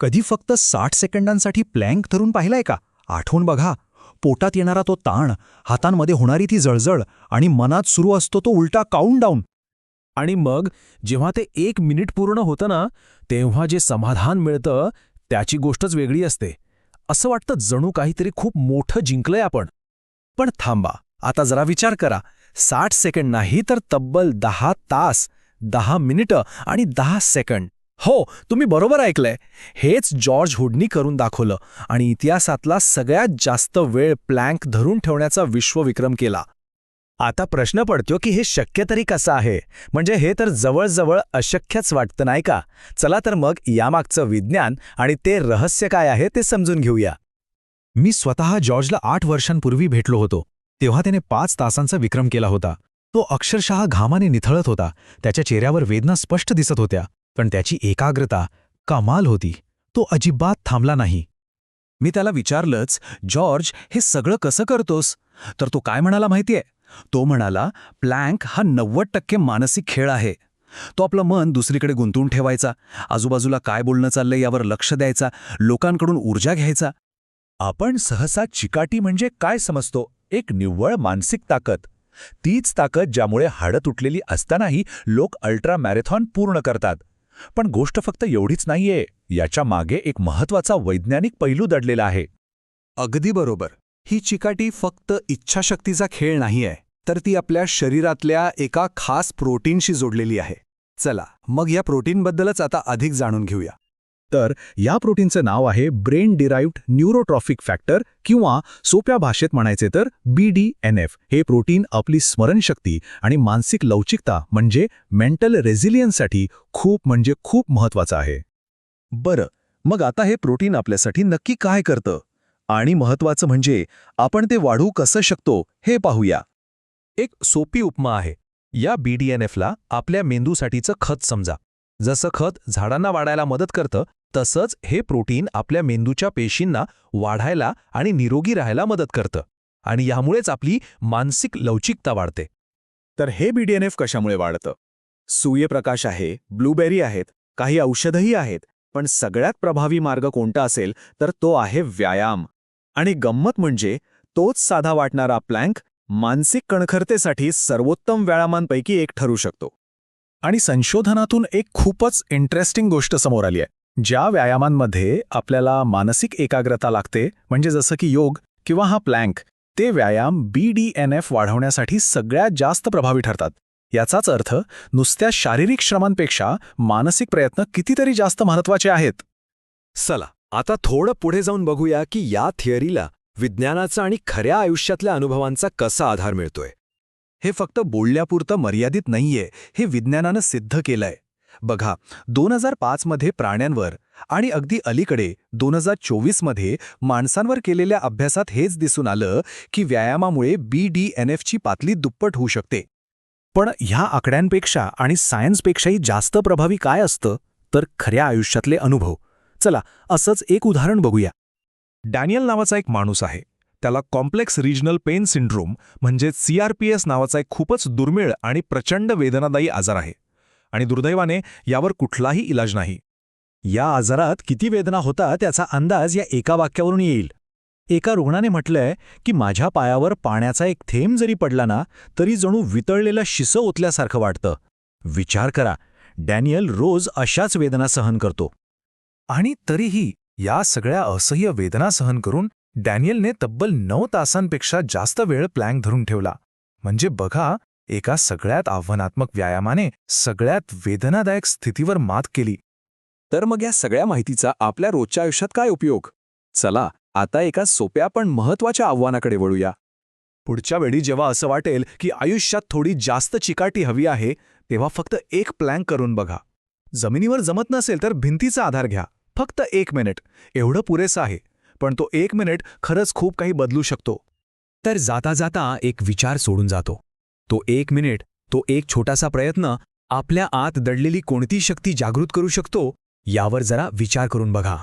कधी फक्त साठ सेकंदांसाठी प्लँक धरून पाहिलाय का? आठवून बघा. पोटात येणारा तो ताण हातांमध्ये होणारी ती जळजळ आणि मनात सुरू असतो तो उलटा काउंटडाऊन आणि मग जेव्हा ते एक मिनिट पूर्ण होतं ना तेव्हा जे समाधान मिळतं त्याची गोष्टच वेगळी असते. असं वाटतं जणू काहीतरी खूप मोठं जिंकलंय आपण. पण थांबा आता जरा विचार करा. साठ सेकंड नाही तर तब्बल दहा तास दहा मिनिटं आणि दहा सेकंड हो तुम्ही बरोबर ऐकलंय. हेच जॉर्ज हुडनी करून दाखवलं आणि इतिहासातला सगळ्यात जास्त वेळ प्लँक धरून ठेवण्याचा विश्वविक्रम केला. आता प्रश्न पडतो की हे शक्य तरी कसं आहे? म्हणजे हे तर जवळजवळ अशक्यच वाटतं नाही का? चला तर मग यामागचं विज्ञान आणि ते रहस्य काय आहे ते समजून घेऊया. मी स्वतः जॉर्जला आठ वर्षांपूर्वी भेटलो होतो. तेव्हा त्याने पाच तासांचा विक्रम केला होता. तो अक्षरशः घामाने निथळत होता. त्याच्या चेहऱ्यावर वेदना स्पष्ट दिसत होत्या. पण त्याची एकाग्रता कमाल होती. तो अजिबात थांबला नाही. मी त्याला विचारलंच जॉर्ज हे सगळं कसं करतोस? तर तो काय म्हणाला माहितीये? तो म्हणाला प्लँक हा नव्वद टक्के मानसिक खेळ आहे. तो आपलं मन दुसरीकडे गुंतवून ठेवायचा. आजूबाजूला काय बोलणं चाललंय यावर लक्ष द्यायचा. लोकांकडून ऊर्जा घ्यायचा. आपण सहसा चिकाटी म्हणजे काय समजतो? एक निव्वळ मानसिक ताकद. तीच ताकद ज्यामुळे हाडं तुटलेली असतानाही लोक अल्ट्रा मॅरेथॉन पूर्ण करतात. पण गोष्ट फक्त एवढीच नाहीये याच्या मागे एक महत्त्वाचा वैज्ञानिक पैलू दडलेला आहे. अगदी बरोबर. ही चिकाटी फक्त इच्छाशक्तीचा खेळ नाहीये तर ती आपल्या शरीरातल्या एका खास प्रोटीनशी जोडलेली आहे. चला मग या प्रोटीनबद्दलच आता अधिक जाणून घेऊया. तर या प्रोटीनचं नाव आहे ब्रेन डिराईव्ड न्यूरोट्रॉफिक फॅक्टर किंवा सोप्या भाषेत म्हणायचे तर बीडीएनएफ हे प्रोटीन आपली स्मरणशक्ती आणि मानसिक लवचिकता म्हणजे मेंटल रेझिलियन्ससाठी खूप म्हणजे खूप महत्वाचं आहे. बरं मग आता हे प्रोटीन आपल्यासाठी नक्की काय करतं? आणि महत्वाचं म्हणजे आपण ते वाढवू कसं शकतो हे पाहूया. एक सोपी उपमा आहे. या बीडीएनएफला आपल्या मेंदूसाठीचं खत समजा. जसं खत झाडांना वाढायला मदत करतं तसंच हे प्रोटीन आपल्या मेंदूच्या पेशींना वाढायला आणि निरोगी राहायला मदत करतं. आणि यामुळेच आपली मानसिक लवचिकता वाढते. तर हे बीडीएनएफ कशामुळे वाढतं? सूर्यप्रकाश आहे ब्लूबेरी आहेत काही औषधही आहेत पण सगळ्यात प्रभावी मार्ग कोणता असेल तर तो आहे व्यायाम. आणि गंमत म्हणजे तोच साधा वाटणारा प्लँक मानसिक कणखरतेसाठी सर्वोत्तम व्यायामांपैकी एक ठरू शकतो. आणि संशोधनातून एक खूपच इंटरेस्टिंग गोष्ट समोर आली आहे. ज्या व्यायामांमध्ये आपल्याला मानसिक एकाग्रता लागते म्हणजे जसं की योग किंवा हा प्लँक ते व्यायाम बीडीएनएफ वाढवण्यासाठी सगळ्यात जास्त प्रभावी ठरतात. याचाच अर्थ नुसत्या शारीरिक श्रमांपेक्षा मानसिक प्रयत्न कितीतरी जास्त महत्त्वाचे आहेत. चला आता थोडं पुढे जाऊन बघूया की या थिअरीला विज्ञानाचा आणि खऱ्या आयुष्यातल्या अनुभवांचा कसा आधार मिळतोय. हे फक्त बोलल्यापुरतं मर्यादित नाहीये हे विज्ञानानं सिद्ध केलंय. बघा दोन हजार पाचमध्ये प्राण्यांवर आणि अगदी अलीकडे दोन हजार चोवीसमध्ये माणसांवर केलेल्या अभ्यासात हेच दिसून आलं की व्यायामामुळे बी डी एन एफची पातळी दुप्पट होऊ शकते. पण ह्या आकड्यांपेक्षा आणि सायन्सपेक्षाही जास्त प्रभावी काय असतं? तर खऱ्या आयुष्यातले अनुभव. चला असंच एक उदाहरण बघूया. डॅनियल नावाचा एक माणूस आहे. त्याला कॉम्प्लेक्स रिजनल पेन सिंड्रोम म्हणजे सीआरपीएस नावाचा एक खूपच दुर्मिळ आणि प्रचंड वेदनादायी आजार आहे. आणि दुर्दैवाने यावर कुठलाही इलाज नाही. या आजारात किती वेदना होता त्याचा अंदाज या एका वाक्यावरून येईल. एका रुग्णाने म्हटलंय की माझ्या पायावर पाण्याचा एक थेंब जरी पडला ना तरी जणू वितळलेलं शिसं ओतल्यासारखं वाटतं. विचार करा डॅनियल रोज अशाच वेदना सहन करतो. आणि तरीही या सगळ्या असह्य वेदना सहन करून डॅनियलने तब्बल नऊ तासांपेक्षा जास्त वेळ प्लँक धरून ठेवला. म्हणजे बघा एका सगळ्यात आव्हानात्मक व्यायामाने सगळ्यात वेदनादायक स्थितीवर मात केली. तर मग या सगळ्या माहितीचा आपल्या रोजच्या आयुष्यात काय उपयोग? चला आता एका सोप्या पण महत्त्वाच्या आव्हानाकडे वळूया. पुढच्या वेळी जेव्हा असं वाटेल की आयुष्यात थोडी जास्त चिकाटी हवी आहे तेव्हा फक्त एक प्लँक करून बघा. जमिनीवर जमत नसेल तर भिंतीचा आधार घ्या. फक्त एक मिनिट. एवढं पुरेसं आहे पण तो एक मिनिट खरंच खूप काही बदलू शकतो. तर जाता जाता एक विचार सोडून जातो. तो एक मिनिट तो एक छोटासा प्रयत्न आपल्या आत दडलेली कोणती शक्ती जागृत करू शकतो यावर जरा विचार करून बघा.